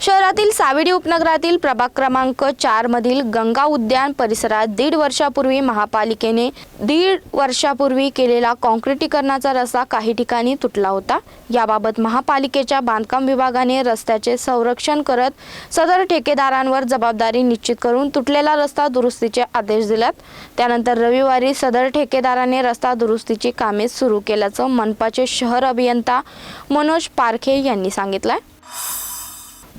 शहरातील सावेडी उपनगरातील प्रभाग क्रमांक चार मधील गंगा उद्यान परिसरात दीड वर्षापूर्वी महापालिकेने दीड वर्षापूर्वी केलेला कॉन्क्रिटीकरणाचा रस्ता काही ठिकाणी तुटला होता. याबाबत महापालिकेच्या बांधकाम विभागाने रस्त्याचे संरक्षण करत सदर ठेकेदारांवर जबाबदारी निश्चित करून तुटलेला रस्ता दुरुस्तीचे आदेश दिल्यात. त्यानंतर रविवारी सदर ठेकेदाराने रस्ता दुरुस्तीची कामे सुरू केल्याचं मनपाचे शहर अभियंता मनोज पारखे यांनी सांगितलंय.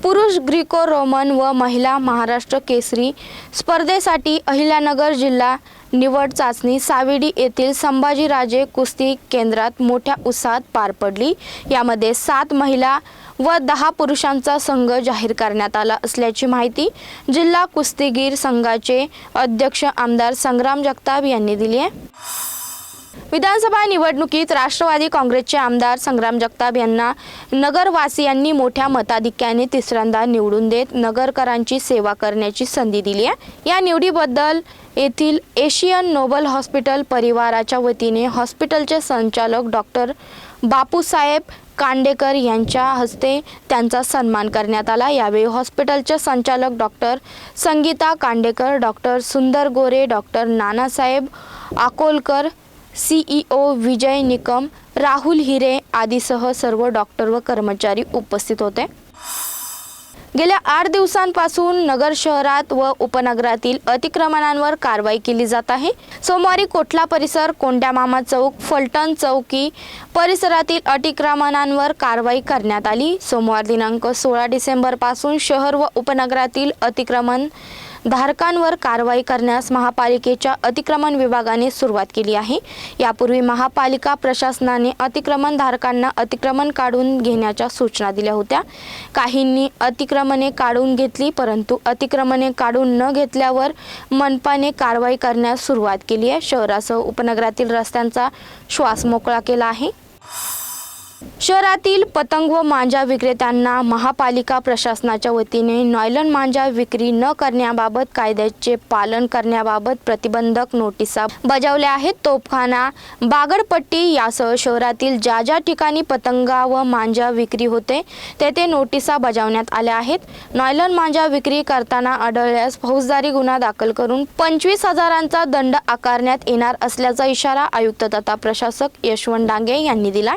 पुरुष ग्रीको रोमन व महिला महाराष्ट्र केसरी स्पर्धेसाठी अहिल्यानगर जिल्हा निवड चाचणी सावेडी येथील संभाजीराजे कुस्ती केंद्रात मोठ्या उत्साहात पार पडली. यामध्ये सात महिला व दहा पुरुषांचा संघ जाहीर करण्यात आला असल्याची माहिती जिल्हा कुस्तीगीर संघाचे अध्यक्ष आमदार संग्राम जगताप यांनी दिली आहे. विधानसभा निवडणुकीत राष्ट्रवादी काँग्रेसचे आमदार संग्राम जगताप यांना नगरवासियांनी मोठ्या मताधिक्याने तिसऱ्यांदा निवडून देत नगरकरांची सेवा करण्याची संधी दिली आहे. या निवडीबद्दल येथील एशियन नोबल हॉस्पिटल परिवाराच्या वतीने हॉस्पिटलचे संचालक डॉक्टर बापूसाहेब कांडेकर यांच्या हस्ते त्यांचा सन्मान करण्यात आला. यावेळी हॉस्पिटलचे संचालक doctor Sangeeta Kandekar doctor Sundar Gore doctor Nanasaheb Akolkar CEO Vijay Nikam Rahul Hire आदीसह सर्व डॉक्टर व कर्मचारी उपस्थित होते. गेल्या आठ दिवसांपासून नगर शहरात व उपनगरातील अतिक्रमणांवर कारवाई केली जात आहे. सोमवारी कोठला परिसर कोंड्या मामा चौक फलटण चौकी परिसरातील अतिक्रमणांवर कारवाई करण्यात आली. सोमवार दिनांक सोळा डिसेंबरपासून शहर व उपनगरातील अतिक्रमण धारकांवर कारवाई करण्यास महापालिकेच्या अतिक्रमण विभागाने सुरुवात केली आहे. यापूर्वी महापालिका प्रशासनाने अतिक्रमण धारकांना अतिक्रमण काढून घेण्याच्या सूचना दिल्या होत्या. काहींनी अतिक्रमणे काढून घेतली परंतु अतिक्रमणे काढून न घेतल्यावर मनपाने कारवाई करण्यास सुरुवात केली आहे. शहरासह उपनगरातील रस्त्यांचा श्वास मोकळा केला आहे. शहरातील पतंग व मांजा विक्रेत्यांना महापालिका प्रशासनाच्या वतीने नॉयलन मांजा विक्री न करण्याबाबत कायद्याचे पालन करण्याबाबत प्रतिबंधक नोटिसा बजावल्या आहेत. तोफखाना बागडपट्टी यासह शहरातील ज्या ज्या ठिकाणी पतंगा व मांजा विक्री होते तेथे नोटिसा बजावण्यात आल्या आहेत. नॉयलन मांजा विक्री करताना आढळल्यास फौजदारी गुन्हा दाखल करून पंचवीस हजारांचा दंड आकारण्यात येणार असल्याचा इशारा आयुक्त तथा प्रशासक यशवंत डांगे यांनी दिला